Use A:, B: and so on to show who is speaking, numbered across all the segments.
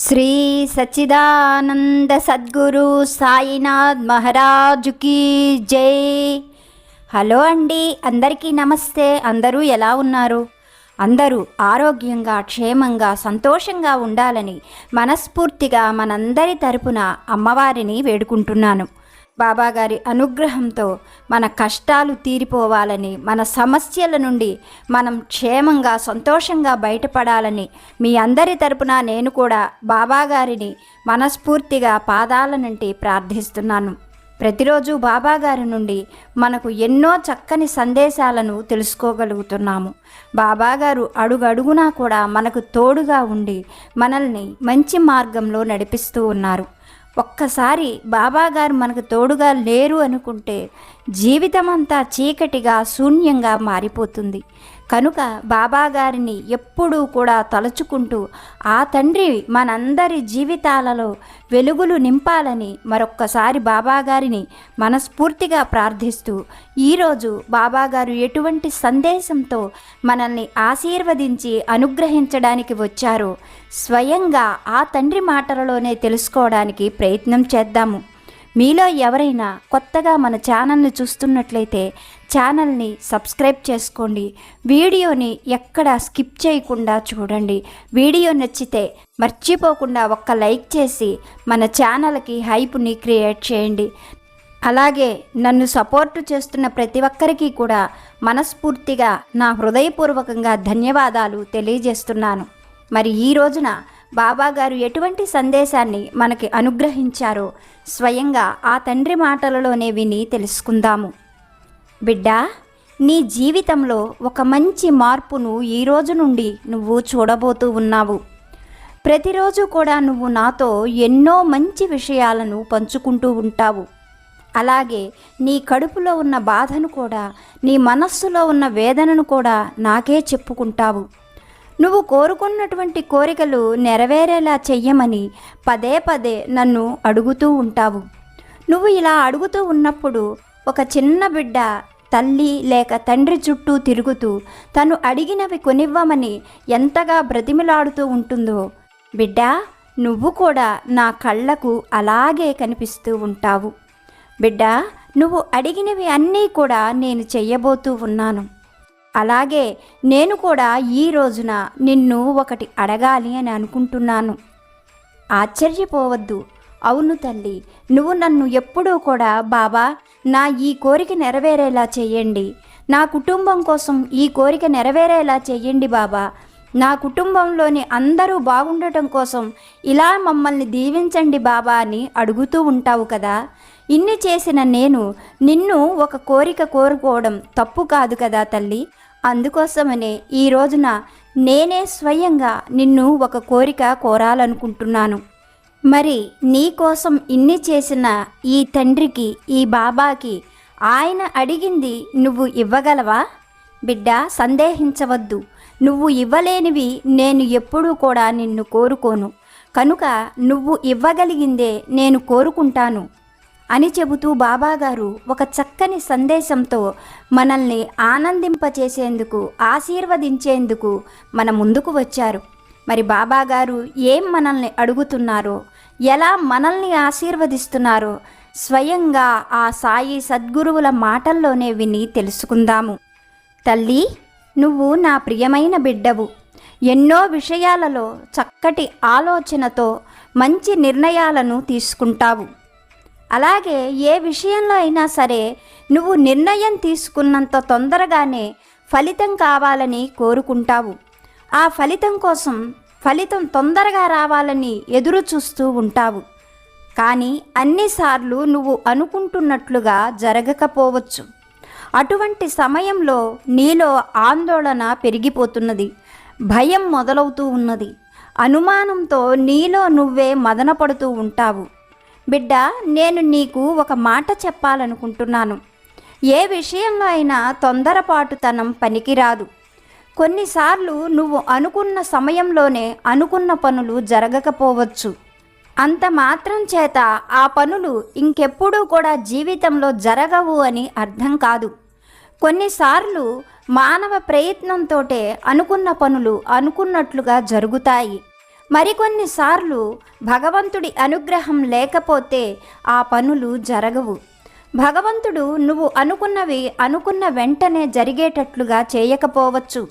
A: శ్రీ సచ్చిదానంద సద్గురు సాయినాథ్ మహారాజుకి జై. హలో అండి అందరికీ నమస్తే. అందరూ ఎలా ఉన్నారు? అందరూ ఆరోగ్యంగా క్షేమంగా సంతోషంగా ఉండాలని మనస్ఫూర్తిగా మనందరి తరపున అమ్మవారిని వేడుకుంటున్నాను. బాబాగారి అనుగ్రహంతో మన కష్టాలు తీరిపోవాలని మన సమస్యల నుండి మనం క్షేమంగా సంతోషంగా బయటపడాలని మీ అందరి తరపున నేను కూడా బాబాగారిని మనస్ఫూర్తిగా పాదాల నుండి ప్రార్థిస్తున్నాను. ప్రతిరోజు బాబాగారి నుండి మనకు ఎన్నో చక్కని సందేశాలను తెలుసుకోగలుగుతున్నాము. బాబాగారు అడుగడుగునా కూడా మనకు తోడుగా ఉండి మనల్ని మంచి మార్గంలో నడిపిస్తూ ఉన్నారు. ఒక్కసారి బాబాగారు మనకు తోడుగా లేరు అనుకుంటే జీవితం అంతా చీకటిగా శూన్యంగా మారిపోతుంది. కనుక బాబాగారిని ఎప్పుడూ కూడా తలుచుకుంటూ ఆ తండ్రి మనందరి జీవితాలలో వెలుగులు నింపాలని మరొక్కసారి బాబాగారిని మనస్ఫూర్తిగా ప్రార్థిస్తూ ఈరోజు బాబాగారు ఎటువంటి సందేశంతో మనల్ని ఆశీర్వదించి అనుగ్రహించడానికి వచ్చారో స్వయంగా ఆ తండ్రి మాటలలోనే తెలుసుకోవడానికి ప్రయత్నం చేద్దాము. మీలో ఎవరైనా కొత్తగా మన ఛానల్ని చూస్తున్నట్లయితే ఛానల్ని సబ్స్క్రైబ్ చేసుకోండి. వీడియోని ఎక్కడ స్కిప్ చేయకుండా చూడండి. వీడియో నచ్చితే మర్చిపోకుండా ఒక్క లైక్ చేసి మన ఛానల్కి హైప్ని క్రియేట్ చేయండి. అలాగే నన్ను సపోర్టు చేస్తున్న ప్రతి ఒక్కరికి కూడా మనస్ఫూర్తిగా నా హృదయపూర్వకంగా ధన్యవాదాలు తెలియజేస్తున్నాను. మరి ఈ రోజున బాబాగారు ఎటువంటి సందేశాన్ని మనకి అనుగ్రహించారో స్వయంగా ఆ తండ్రి మాటలలోనే విని తెలుసుకుందాము. బిడ్డా నీ జీవితంలో ఒక మంచి మార్పును ఈ రోజు నుండి నువ్వు చూడబోతూ ఉన్నావు. ప్రతిరోజు కూడా నువ్వు నాతో ఎన్నో మంచి విషయాలను పంచుకుంటూ ఉంటావు. అలాగే నీ కడుపులో ఉన్న బాధను కూడా నీ మనస్సులో ఉన్న వేదనను కూడా నాకే చెప్పుకుంటావు. నువ్వు కోరుకున్నటువంటి కోరికలు నెరవేరేలా చెయ్యమని పదే పదే నన్ను అడుగుతూ ఉంటావు. నువ్వు ఇలా అడుగుతూ ఉన్నప్పుడు ఒక చిన్న బిడ్డ తల్లి లేక తండ్రి చుట్టూ తిరుగుతూ తను అడిగినవి కొనివ్వమని ఎంతగా బ్రతిమిలాడుతూ ఉంటుందో. బిడ్డా నువ్వు కూడా నా కళ్ళకు అలాగే కనిపిస్తూ ఉంటావు. బిడ్డా నువ్వు అడిగినవి అన్నీ కూడా నేను చెయ్యబోతూ ఉన్నాను. అలాగే నేను కూడా ఈ రోజున నిన్ను ఒకటి అడగాలి అని అనుకుంటున్నాను. ఆశ్చర్యపోవద్దు. అవును తల్లి నువ్వు నన్ను ఎప్పుడూ కూడా బాబా నా ఈ కోరిక నెరవేరేలా చేయండి. నా కుటుంబం కోసం ఈ కోరిక నెరవేరేలా చేయండి బాబా. నా కుటుంబంలోని అందరూ బాగుండటం కోసం ఇలా మమ్మల్ని దీవించండి బాబా అని అడుగుతూ ఉంటావు కదా. ఇన్ని చేసిన నేను నిన్ను ఒక కోరిక కోరుకోవడం తప్పు కాదు కదా తల్లి. అందుకోసమనే ఈ రోజున నేనే స్వయంగా నిన్ను ఒక కోరిక కోరాలనుకుంటున్నాను. మరి నీ కోసం ఇన్ని చేసిన ఈ తండ్రికి ఈ బాబాకి ఆయన అడిగింది నువ్వు ఇవ్వగలవా? బిడ్డ సందేహించవద్దు. నువ్వు ఇవ్వలేనివి నేను ఎప్పుడూ కూడా నిన్ను కోరుకోను. కనుక నువ్వు ఇవ్వగలిగిందే నేను కోరుకుంటాను. అని చెబుతూ బాబాగారు ఒక చక్కని సందేశంతో మనల్ని ఆనందింపచేసేందుకు ఆశీర్వదించేందుకు మన ముందుకు వచ్చారు. మరి బాబాగారు ఏం మనల్ని అడుగుతున్నారో ఎలా మనల్ని ఆశీర్వదిస్తున్నారో స్వయంగా ఆ సాయి సద్గురువుల మాటల్లోనే విని తెలుసుకుందాము. తల్లి! నువ్వు నా ప్రియమైన బిడ్డవు. ఎన్నో విషయాలలో చక్కటి ఆలోచనతో మంచి నిర్ణయాలను తీసుకుంటావు. అలాగే ఏ విషయంలో అయినా సరే నువ్వు నిర్ణయం తీసుకున్నంత తొందరగానే ఫలితం కావాలని కోరుకుంటావు. ఆ ఫలితం కోసం ఫలితం తొందరగా రావాలని ఎదురు చూస్తూ ఉంటావు. కానీ అన్నిసార్లు నువ్వు అనుకుంటున్నట్లుగా జరగకపోవచ్చు. అటువంటి సమయంలో నీలో ఆందోళన పెరిగిపోతున్నది. భయం మొదలవుతూ ఉన్నది. అనుమానంతో నీలో నువ్వే మదనపడుతూ ఉంటావు. బిడ్డ నేను నీకు ఒక మాట చెప్పాలనుకుంటున్నాను. ఏ విషయంలో అయినా తొందరపాటుతనం పనికిరాదు. కొన్నిసార్లు నువ్వు అనుకున్న సమయంలోనే అనుకున్న పనులు జరగకపోవచ్చు. అంత మాత్రం చేత ఆ పనులు ఇంకెప్పుడూ కూడా జీవితంలో జరగవు అని అర్థం కాదు. కొన్నిసార్లు మానవ ప్రయత్నంతోటే అనుకున్న పనులు అనుకున్నట్లుగా జరుగుతాయి. మరికొన్నిసార్లు భగవంతుడి అనుగ్రహం లేకపోతే ఆ పనులు జరగవు. భగవంతుడు నువ్వు అనుకున్నవి అనుకున్న వెంటనే జరిగేటట్లుగా చేయకపోవచ్చు.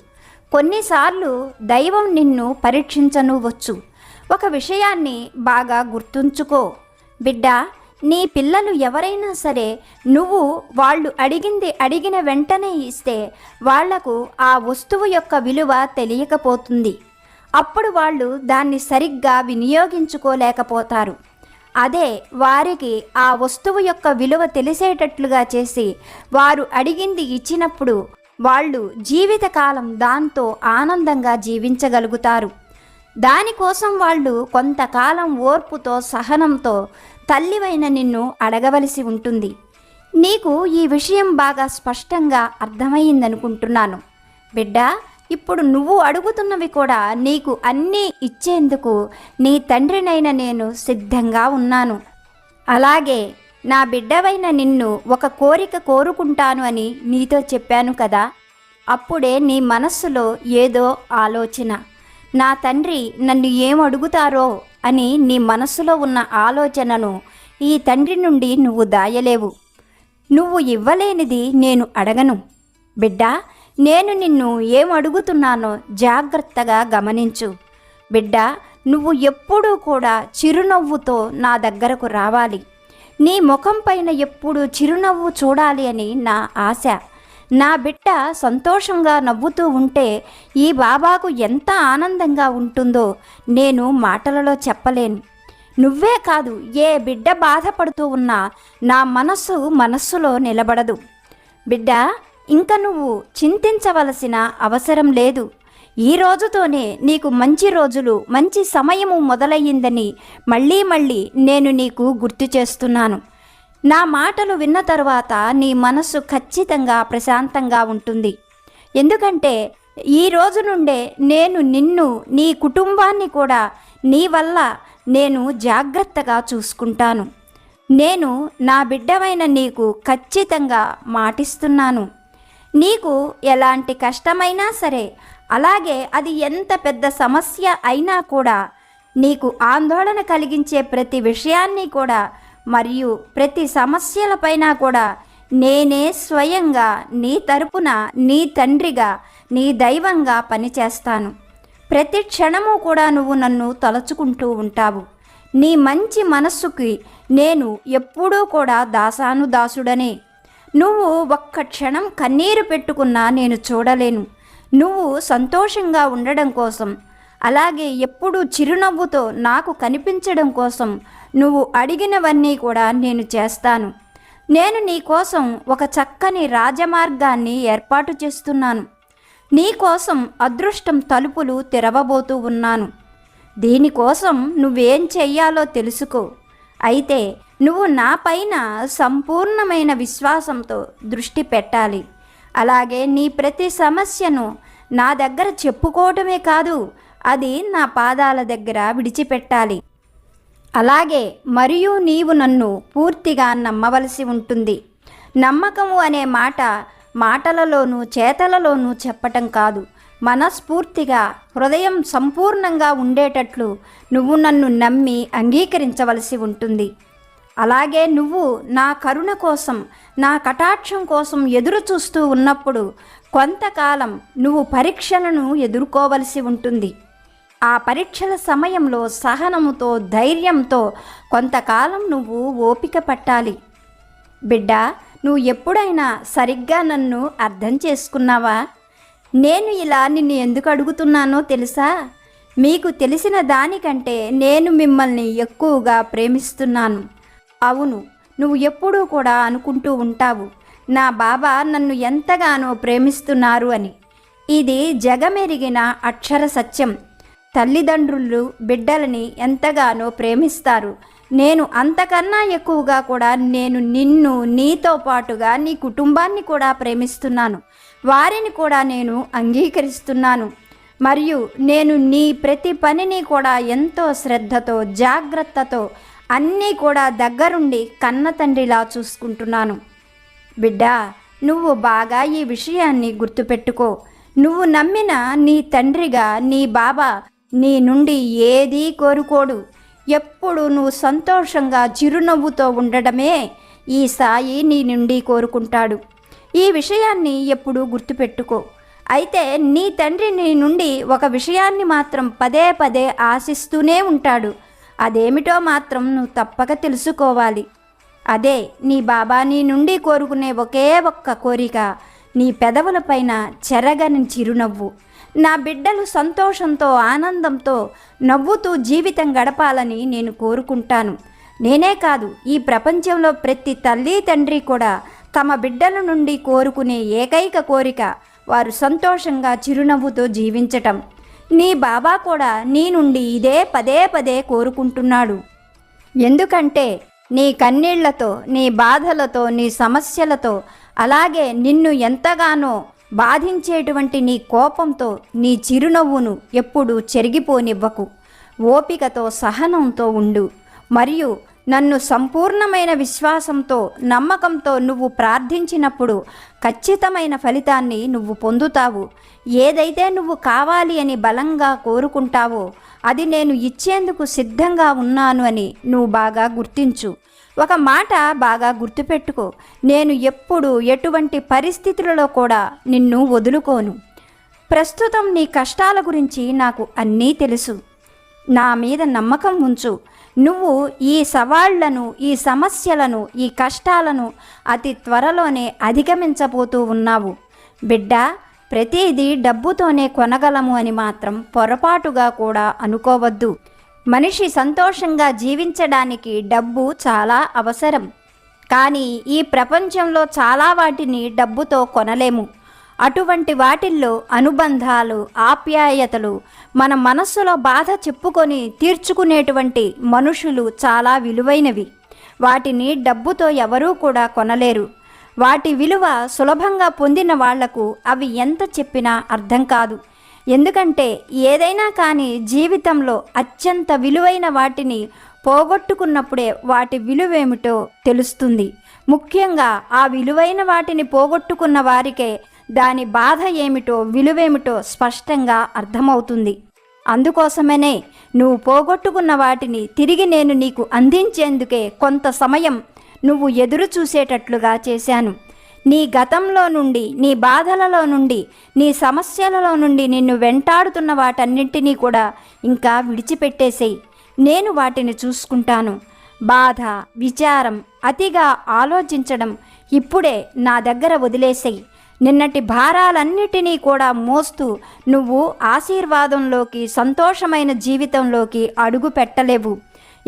A: కొన్నిసార్లు దైవం నిన్ను పరీక్షించనువచ్చు. ఒక విషయాన్ని బాగా గుర్తుంచుకో. బిడ్డా నీ పిల్లలు ఎవరైనా సరే నువ్వు వాళ్ళు అడిగింది అడిగిన వెంటనే ఇస్తే వాళ్ళకు ఆ వస్తువు యొక్క విలువ తెలియకపోతుంది. అప్పుడు వాళ్ళు దాన్ని సరిగ్గా వినియోగించుకోలేకపోతారు. అదే వారికి ఆ వస్తువు యొక్క విలువ తెలిసేటట్లుగా చేసి వారు అడిగింది ఇచ్చినప్పుడు వాళ్ళు జీవితకాలం దాంతో ఆనందంగా జీవించగలుగుతారు. దానికోసం వాళ్ళు కొంతకాలం ఓర్పుతో సహనంతో తల్లివైన నిన్ను అడగవలసి ఉంటుంది. నీకు ఈ విషయం బాగా స్పష్టంగా అర్థమైందనుకుంటున్నాను. బిడ్డ ఇప్పుడు నువ్వు అడుగుతున్నవి కూడా నీకు అన్నీ ఇచ్చేందుకు నీ తండ్రినైన నేను సిద్ధంగా ఉన్నాను. అలాగే నా బిడ్డవైన నిన్ను ఒక కోరిక కోరుకుంటాను అని నీతో చెప్పాను కదా. అప్పుడే నీ మనస్సులో ఏదో ఆలోచన. నా తండ్రి నన్ను ఏమడుగుతారో అడుగుతారో అని నీ మనస్సులో ఉన్న ఆలోచనను ఈ తండ్రి నుండి నువ్వు దాయలేవు. నువ్వు ఇవ్వలేనిది నేను అడగను. బిడ్డా నేను నిన్ను ఏం అడుగుతున్నానో జాగ్రత్తగా గమనించు. బిడ్డా నువ్వు ఎప్పుడూ కూడా చిరునవ్వుతో నా దగ్గరకు రావాలి. నీ ముఖం పైన ఎప్పుడు చిరునవ్వు చూడాలి అని నా ఆశ. నా బిడ్డ సంతోషంగా నవ్వుతూ ఉంటే ఈ బాబాకు ఎంత ఆనందంగా ఉంటుందో నేను మాటలలో చెప్పలేను. నువ్వే కాదు ఏ బిడ్డ బాధపడుతూ ఉన్నా నా మనస్సు మనస్సులో నిలబడదు. బిడ్డ ఇంక నువ్వు చింతించవలసిన అవసరం లేదు. ఈ రోజుతోనే నీకు మంచి రోజులు మంచి సమయము మొదలయ్యిందని మళ్ళీ మళ్ళీ నేను నీకు గుర్తు చేస్తున్నాను. నా మాటలు విన్న తర్వాత నీ మనసు ఖచ్చితంగా ప్రశాంతంగా ఉంటుంది. ఎందుకంటే ఈ రోజు నుండే నేను నిన్ను నీ కుటుంబాన్ని కూడా నీ వల్ల నేను జాగ్రత్తగా చూసుకుంటాను. నేను నా బిడ్డవైన నీకు ఖచ్చితంగా మాటిస్తున్నాను. నీకు ఎలాంటి కష్టమైనా సరే అలాగే అది ఎంత పెద్ద సమస్య అయినా కూడా నీకు ఆందోళన కలిగించే ప్రతి విషయాన్ని కూడా మరియు ప్రతి సమస్యలపైన కూడా నేనే స్వయంగా నీ తరపున నీ తండ్రిగా నీ దైవంగా పనిచేస్తాను. ప్రతి క్షణము కూడా నువ్వు నన్ను తలుచుకుంటూ ఉంటావు. నీ మంచి మనస్సుకి నేను ఎప్పుడూ కూడా దాసాను దాసుడనే నువ్వు ఒక్క క్షణం కన్నీరు పెట్టుకున్నా నేను చూడలేను. నువ్వు సంతోషంగా ఉండడం కోసం అలాగే ఎప్పుడూ చిరునవ్వుతో నాకు కనిపించడం కోసం నువ్వు అడిగినవన్నీ కూడా నేను చేస్తాను. నేను నీ కోసం ఒక చక్కని రాజమార్గాన్ని ఏర్పాటు చేస్తున్నాను. నీ కోసం అదృష్టం తలుపులు తెరవబోతూ ఉన్నాను. దీనికోసం నువ్వేం చెయ్యాలో తెలుసుకో. అయితే నువ్వు నా పైన సంపూర్ణమైన విశ్వాసంతో దృష్టి పెట్టాలి. అలాగే నీ ప్రతి సమస్యను నా దగ్గర చెప్పుకోవటమే కాదు అది నా పాదాల దగ్గర విడిచిపెట్టాలి. అలాగే మరియు నీవు నన్ను పూర్తిగా నమ్మవలసి ఉంటుంది. నమ్మకము అనే మాట మాటలలోనూ చేతలలోనూ చెప్పటం కాదు. మనస్ఫూర్తిగా హృదయం సంపూర్ణంగా ఉండేటట్లు నువ్వు నన్ను నమ్మి అంగీకరించవలసి ఉంటుంది. అలాగే నువ్వు నా కరుణ కోసం నా కటాక్షం కోసం ఎదురు చూస్తూ ఉన్నప్పుడు కొంతకాలం నువ్వు పరీక్షలను ఎదుర్కోవలసి ఉంటుంది. ఆ పరీక్షల సమయంలో సహనముతో ధైర్యంతో కొంతకాలం నువ్వు ఓపిక పట్టాలి. బిడ్డ నువ్వు ఎప్పుడైనా సరిగ్గా నన్ను అర్థం చేసుకున్నావా? నేను ఇలా నిన్ను ఎందుకు అడుగుతున్నానో తెలుసా? మీకు తెలిసిన దానికంటే నేను మిమ్మల్ని ఎక్కువగా ప్రేమిస్తున్నాను. అవును నువ్వు ఎప్పుడూ కూడా అనుకుంటూ ఉంటావు నా బాబా నన్ను ఎంతగానో ప్రేమిస్తున్నారు అని. ఇది జగమెరిగిన అక్షర సత్యం. తల్లిదండ్రులు బిడ్డలని ఎంతగానో ప్రేమిస్తారు. నేను అంతకన్నా ఎక్కువగా కూడా నేను నిన్ను నీతో పాటుగా నీ కుటుంబాన్ని కూడా ప్రేమిస్తున్నాను. వారిని కూడా నేను అంగీకరిస్తున్నాను. మరియు నేను నీ ప్రతి పనిని కూడా ఎంతో శ్రద్ధతో జాగ్రత్తతో అన్నీ కూడా దగ్గరుండి కన్న తండ్రిలా చూసుకుంటున్నాను. బిడ్డా నువ్వు బాగా ఈ విషయాన్ని గుర్తుపెట్టుకో. నువ్వు నమ్మిన నీ తండ్రిగా నీ బాబా నీ నుండి ఏదీ కోరుకోడు. ఎప్పుడు నువ్వు సంతోషంగా చిరునవ్వుతో ఉండడమే ఈ సాయి నీ నుండి కోరుకుంటాడు. ఈ విషయాన్ని ఎప్పుడూ గుర్తుపెట్టుకో. అయితే నీ తండ్రి నీ నుండి ఒక విషయాన్ని మాత్రం పదే పదే ఆశిస్తూనే ఉంటాడు. అదేమిటో మాత్రం నువ్వు తప్పక తెలుసుకోవాలి. అదే నీ బాబా నీ నుండి కోరుకునే ఒకే ఒక్క కోరిక నీ పెదవులపైన చెరగని చిరునవ్వు. నా బిడ్డలు సంతోషంతో ఆనందంతో నవ్వుతూ జీవితం గడపాలని నేను కోరుకుంటాను. నేనే కాదు ఈ ప్రపంచంలో ప్రతి తల్లి తండ్రి కూడా తమ బిడ్డల నుండి కోరుకునే ఏకైక కోరిక వారు సంతోషంగా చిరునవ్వుతో జీవించటం. నీ బాబా కూడా నీ నుండి ఇదే పదే పదే కోరుకుంటున్నాడు. ఎందుకంటే నీ కన్నీళ్ళతో నీ బాధలతో నీ సమస్యలతో అలాగే నిన్ను ఎంతగానో బాధించేటువంటి నీ కోపంతో నీ చిరునవ్వును ఎప్పుడూ చెరిగిపోనివ్వకు. ఓపికతో సహనంతో ఉండు. మరియు నన్ను సంపూర్ణమైన విశ్వాసంతో నమ్మకంతో నువ్వు ప్రార్థించినప్పుడు ఖచ్చితమైన ఫలితాన్ని నువ్వు పొందుతావు. ఏదైతే నువ్వు కావాలి అని బలంగా కోరుకుంటావో అది నేను ఇచ్చేందుకు సిద్ధంగా ఉన్నాను అని నువ్వు బాగా గుర్తించు. ఒక మాట బాగా గుర్తుపెట్టుకో. నేను ఎప్పుడు ఎటువంటి పరిస్థితులలో కూడా నిన్ను వదులుకోను. ప్రస్తుతం నీ కష్టాల గురించి నాకు అన్నీ తెలుసు. నా మీద నమ్మకం ఉంచు. నువ్వు ఈ సవాళ్ళను ఈ సమస్యలను ఈ కష్టాలను అతి త్వరలోనే అధిగమించబోతూ ఉన్నావు. బిడ్డ ప్రతిదీ డబ్బుతోనే కొనగలము అని మాత్రం పొరపాటుగా కూడా అనుకోవద్దు. మనిషి సంతోషంగా జీవించడానికి డబ్బు చాలా అవసరం. కానీ ఈ ప్రపంచంలో చాలా వాటిని డబ్బుతో కొనలేము. అటువంటి వాటిల్లో అనుబంధాలు ఆప్యాయతలు మన మనస్సులో బాధ చెప్పుకొని తీర్చుకునేటువంటి మనుషులు చాలా విలువైనవి. వాటిని డబ్బుతో ఎవరూ కూడా కొనలేరు. వాటి విలువ సులభంగా పొందిన వాళ్ళకు అవి ఎంత చెప్పినా అర్థం కాదు. ఎందుకంటే ఏదైనా కానీ జీవితంలో అత్యంత విలువైన వాటిని పోగొట్టుకున్నప్పుడే వాటి విలువేమిటో తెలుస్తుంది. ముఖ్యంగా ఆ విలువైన వాటిని పోగొట్టుకున్న వారికే దాని బాధ ఏమిటో విలువేమిటో స్పష్టంగా అర్థమవుతుంది. అందుకోసమనే నువ్వు పోగొట్టుకున్న వాటిని తిరిగి నేను నీకు అందించేందుకే కొంత సమయం నువ్వు ఎదురు చూసేటట్లుగా చేశాను. నీ గతంలో నుండి నీ బాధలలో నుండి నీ సమస్యలలో నుండి నిన్ను వెంటాడుతున్న వాటన్నింటినీ కూడా ఇంకా విడిచిపెట్టేసేయి. నేను వాటిని చూసుకుంటాను. బాధ విచారం అతిగా ఆలోచించడం ఇప్పుడే నా దగ్గర వదిలేసేయి. నిన్నటి భారాలన్నిటినీ కూడా మోస్తూ నువ్వు ఆశీర్వాదంలోకి సంతోషమైన జీవితంలోకి అడుగు పెట్టలేవు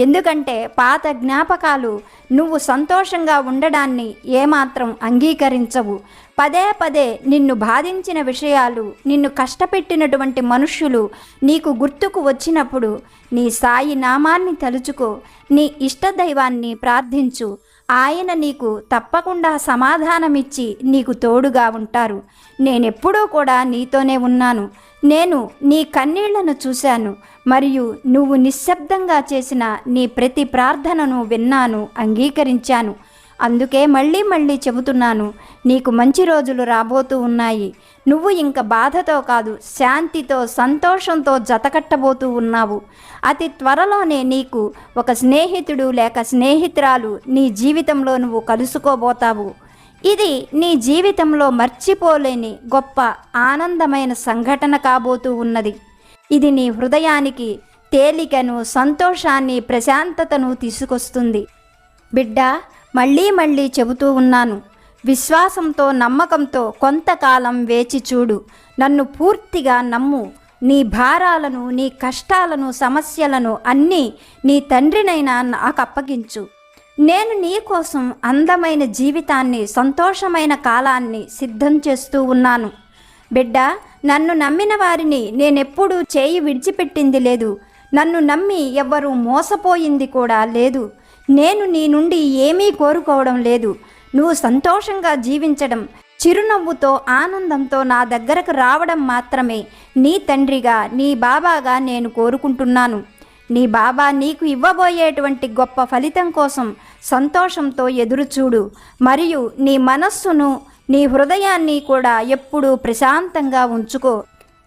A: ఎందుకంటే పాత జ్ఞాపకాలు నువ్వు సంతోషంగా ఉండడాన్ని ఏమాత్రం అంగీకరించవు. పదే పదే నిన్ను బాధించిన విషయాలు నిన్ను కష్టపెట్టినటువంటి మనుష్యులు నీకు గుర్తుకు వచ్చినప్పుడు నీ సాయి నామాన్ని తలుచుకో నీ ఇష్టదైవాన్ని ప్రార్థించు. ఆయన నీకు తప్పకుండా సమాధానమిచ్చి నీకు తోడుగా ఉంటారు. నేనెప్పుడూ కూడా నీతోనే ఉన్నాను. నేను నీ కన్నీళ్ళను చూశాను. మరియు నువ్వు నిశ్శబ్దంగా చేసిన నీ ప్రతి ప్రార్థనను విన్నాను అంగీకరించాను. అందుకే మళ్ళీ మళ్ళీ చెబుతున్నాను నీకు మంచి రోజులు రాబోతూ ఉన్నాయి. నువ్వు ఇంక బాధతో కాదు శాంతితో సంతోషంతో జతకట్టబోతూ ఉన్నావు. అతి త్వరలోనే నీకు ఒక స్నేహితుడు లేక స్నేహితురాలు నీ జీవితంలో నువ్వు కలుసుకోబోతావు. ఇది నీ జీవితంలో మర్చిపోలేని గొప్ప ఆనందమైన సంఘటన కాబోతూ ఉన్నది. ఇది నీ హృదయానికి తేలికను సంతోషాన్ని ప్రశాంతతను తీసుకొస్తుంది. బిడ్డ మళ్ళీ మళ్ళీ చెబుతూ ఉన్నాను. విశ్వాసంతో నమ్మకంతో కొంతకాలం వేచి చూడు. నన్ను పూర్తిగా నమ్ము. నీ భారాలను నీ కష్టాలను సమస్యలను అన్నీ నీ తండ్రినైనా నాకు అప్పగించు. నేను నీ కోసం అందమైన జీవితాన్ని సంతోషమైన కాలాన్ని సిద్ధం చేస్తూ ఉన్నాను. బిడ్డ నన్ను నమ్మిన వారిని నేనెప్పుడూ చేయి విడిచిపెట్టింది లేదు. నన్ను నమ్మి ఎవ్వరూ మోసపోయింది కూడా లేదు. నేను నీ నుండి ఏమీ కోరుకోవడం లేదు. నువ్వు సంతోషంగా జీవించడం చిరునవ్వుతో ఆనందంతో నా దగ్గరకు రావడం మాత్రమే. నీ తండ్రిగా నీ బాబాగా నేను కోరుకుంటున్నాను. నీ బాబా నీకు ఇవ్వబోయేటువంటి గొప్ప ఫలితం కోసం సంతోషంతో ఎదురుచూడు. మరియు నీ మనస్సును నీ హృదయాన్ని కూడా ఎప్పుడూ ప్రశాంతంగా ఉంచుకో.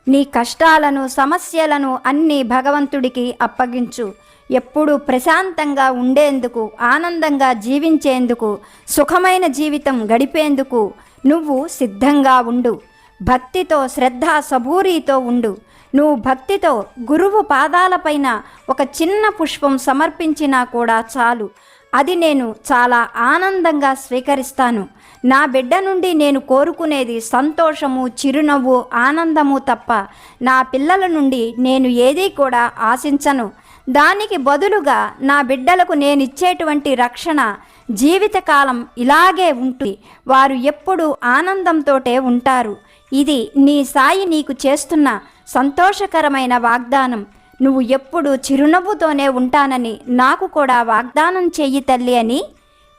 A: నీ కష్టాలను సమస్యలను అన్నీ భగవంతుడికి అప్పగించు. ఎప్పుడూ ప్రశాంతంగా ఉండేందుకు ఆనందంగా జీవించేందుకు సుఖమైన జీవితం గడిపేందుకు నువ్వు సిద్ధంగా ఉండు. భక్తితో శ్రద్ధ సబూరితో ఉండు. నువ్వు భక్తితో గురువు పాదాలపైన ఒక చిన్న పుష్పం సమర్పించినా కూడా చాలు. అది నేను చాలా ఆనందంగా స్వీకరిస్తాను. నా బిడ్డ నుండి నేను కోరుకునేది సంతోషము చిరునవ్వు ఆనందము తప్ప నా పిల్లల నుండి నేను ఏదీ కూడా ఆశించను. దానికి బదులుగా నా బిడ్డలకు నేనిచ్చేటువంటి రక్షణ జీవితకాలం ఇలాగే ఉంటుంది. వారు ఎప్పుడూ ఆనందంతోటే ఉంటారు. ఇది నీ సాయి నీకు చేస్తున్న సంతోషకరమైన వాగ్దానం. నువ్వు ఎప్పుడు చిరునవ్వుతోనే ఉంటానని నాకు కూడా వాగ్దానం చెయ్యి తల్లి అని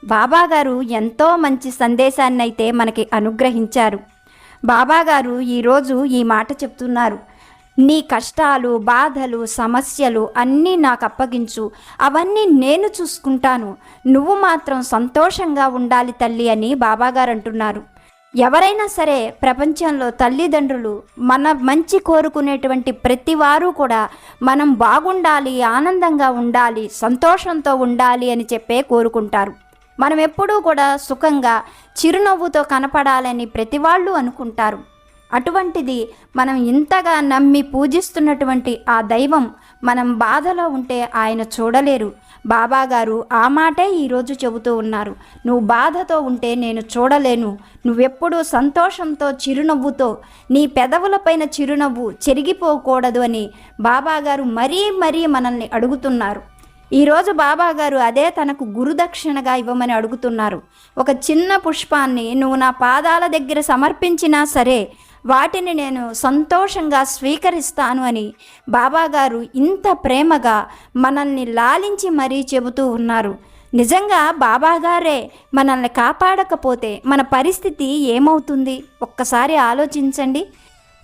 A: బాబాగారు ఎంతో మంచి సందేశాన్నైతే మనకి అనుగ్రహించారు. బాబాగారు ఈరోజు ఈ మాట చెప్తున్నారు. నీ కష్టాలు బాధలు సమస్యలు అన్నీ నాకు అప్పగించు. అవన్నీ నేను చూసుకుంటాను. నువ్వు మాత్రం సంతోషంగా ఉండాలి తల్లి అని బాబాగారు అంటున్నారు. ఎవరైనా సరే ప్రపంచంలో తల్లిదండ్రులు మన మంచి కోరుకునేటువంటి ప్రతి వారు కూడా మనం బాగుండాలి ఆనందంగా ఉండాలి సంతోషంతో ఉండాలి అని చెప్పే కోరుకుంటారు. మనం ఎప్పుడూ కూడా సుఖంగా చిరునవ్వుతో కనపడాలని ప్రతి వాళ్ళు అనుకుంటారు. అటువంటిది మనం ఇంతగా నమ్మి పూజిస్తున్నటువంటి ఆ దైవం మనం బాధలో ఉంటే ఆయన చూడలేరు. బాబాగారు ఆ మాటే ఈరోజు చెబుతూ ఉన్నారు. నువ్వు బాధతో ఉంటే నేను చూడలేను. నువ్వెప్పుడూ సంతోషంతో చిరునవ్వుతో నీ పెదవులపైన చిరునవ్వు చెరిగిపోకూడదు అని బాబాగారు మరీ మరీ మనల్ని అడుగుతున్నారు. ఈరోజు బాబాగారు అదే తనకు గురుదక్షిణగా ఇవ్వమని అడుగుతున్నారు. ఒక చిన్న పుష్పాన్ని నువ్వు నా పాదాల దగ్గర సమర్పించినా సరే వాటిని నేను సంతోషంగా స్వీకరిస్తాను అని బాబాగారు ఇంత ప్రేమగా మనల్ని లాలించి మరీ చెబుతూ ఉన్నారు. నిజంగా బాబాగారే మనల్ని కాపాడకపోతే మన పరిస్థితి ఏమవుతుంది? ఒక్కసారి ఆలోచించండి.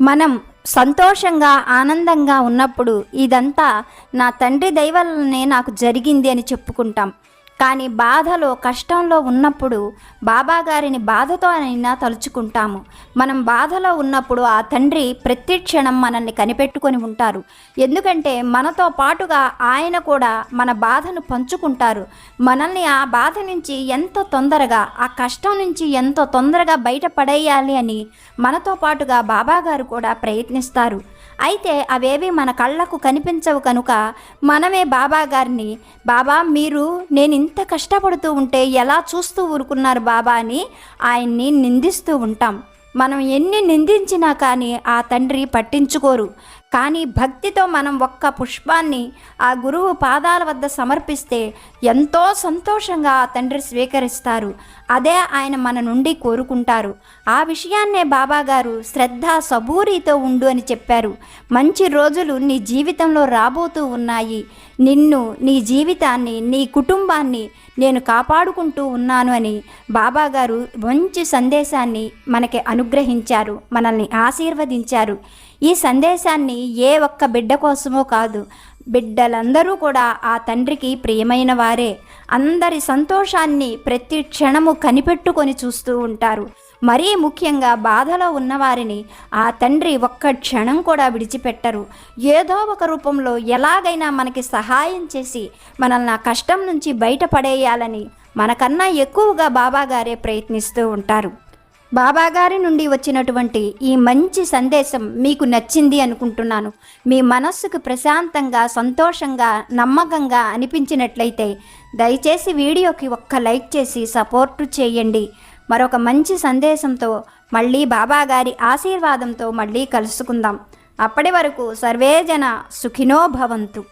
A: మనం సంతోషంగా ఆనందంగా ఉన్నప్పుడు ఇదంతా నా తండ్రి దయవల్లనే నాకు జరిగింది అని చెప్పుకుంటాం. కానీ బాధలో కష్టంలో ఉన్నప్పుడు బాబాగారిని బాధతో అయినా తలుచుకుంటాము. మనం బాధలో ఉన్నప్పుడు ఆ తండ్రి ప్రతి క్షణం మనల్ని కనిపెట్టుకొని ఉంటారు. ఎందుకంటే మనతో పాటుగా ఆయన కూడా మన బాధను పంచుకుంటారు. మనల్ని ఆ బాధ నుంచి ఎంత తొందరగా ఆ కష్టం నుంచి ఎంతో తొందరగా బయటపడేయాలి అని మనతో పాటుగా బాబాగారు కూడా ప్రయత్నిస్తారు. అయితే అవేవి మన కళ్ళకు కనిపించవు కనుక మనమే బాబా గారిని బాబా మీరు నేను ఇంత కష్టపడుతూ ఉంటే ఎలా చూస్తూ ఊరుకున్నారు బాబా అని ఆయన్ని నిందిస్తూ ఉంటాం. మనం ఎన్ని నిందించినా కానీ ఆ తండ్రి పట్టించుకోరు. కానీ భక్తితో మనం ఒక్క పుష్పాన్ని ఆ గురువు పాదాల వద్ద సమర్పిస్తే ఎంతో సంతోషంగా ఆ తండ్రి స్వీకరిస్తారు. అదే ఆయన మన నుండి కోరుకుంటారు. ఆ విషయాన్నే బాబాగారు శ్రద్ధ సబూరితో ఉండు అని చెప్పారు. మంచి రోజులు నీ జీవితంలో రాబోతూ ఉన్నాయి. నిన్ను నీ జీవితాన్ని నీ కుటుంబాన్ని నేను కాపాడుకుంటూ ఉన్నాను అని బాబాగారు మంచి సందేశాన్ని మనకి అనుగ్రహించారు. మనల్ని ఆశీర్వదించారు. ఈ సందేశాన్ని ఏ ఒక్క బిడ్డ కోసమో కాదు బిడ్డలందరూ కూడా ఆ తండ్రికి ప్రియమైన వారే. అందరి సంతోషాన్ని ప్రతి క్షణము కనిపెట్టుకొని చూస్తూ ఉంటారు. మరీ ముఖ్యంగా బాధలో ఉన్నవారిని ఆ తండ్రి ఒక్క క్షణం కూడా విడిచిపెట్టరు. ఏదో ఒక రూపంలో ఎలాగైనా మనకి సహాయం చేసి మనల్ని ఆ కష్టం నుంచి బయటపడేయాలని మనకన్నా ఎక్కువగా బాబాగారే ప్రయత్నిస్తూ ఉంటారు. బాబాగారి నుండి వచ్చినటువంటి ఈ మంచి సందేశం మీకు నచ్చింది అనుకుంటున్నాను. మీ మనస్సుకు ప్రశాంతంగా సంతోషంగా నమ్మకంగా అనిపించినట్లయితే దయచేసి వీడియోకి ఒక్క లైక్ చేసి సపోర్టు చేయండి. మరొక మంచి సందేశంతో మళ్ళీ బాబాగారి ఆశీర్వాదంతో మళ్ళీ కలుసుకుందాం. అప్పటి వరకు సర్వేజన సుఖినో భవంతు.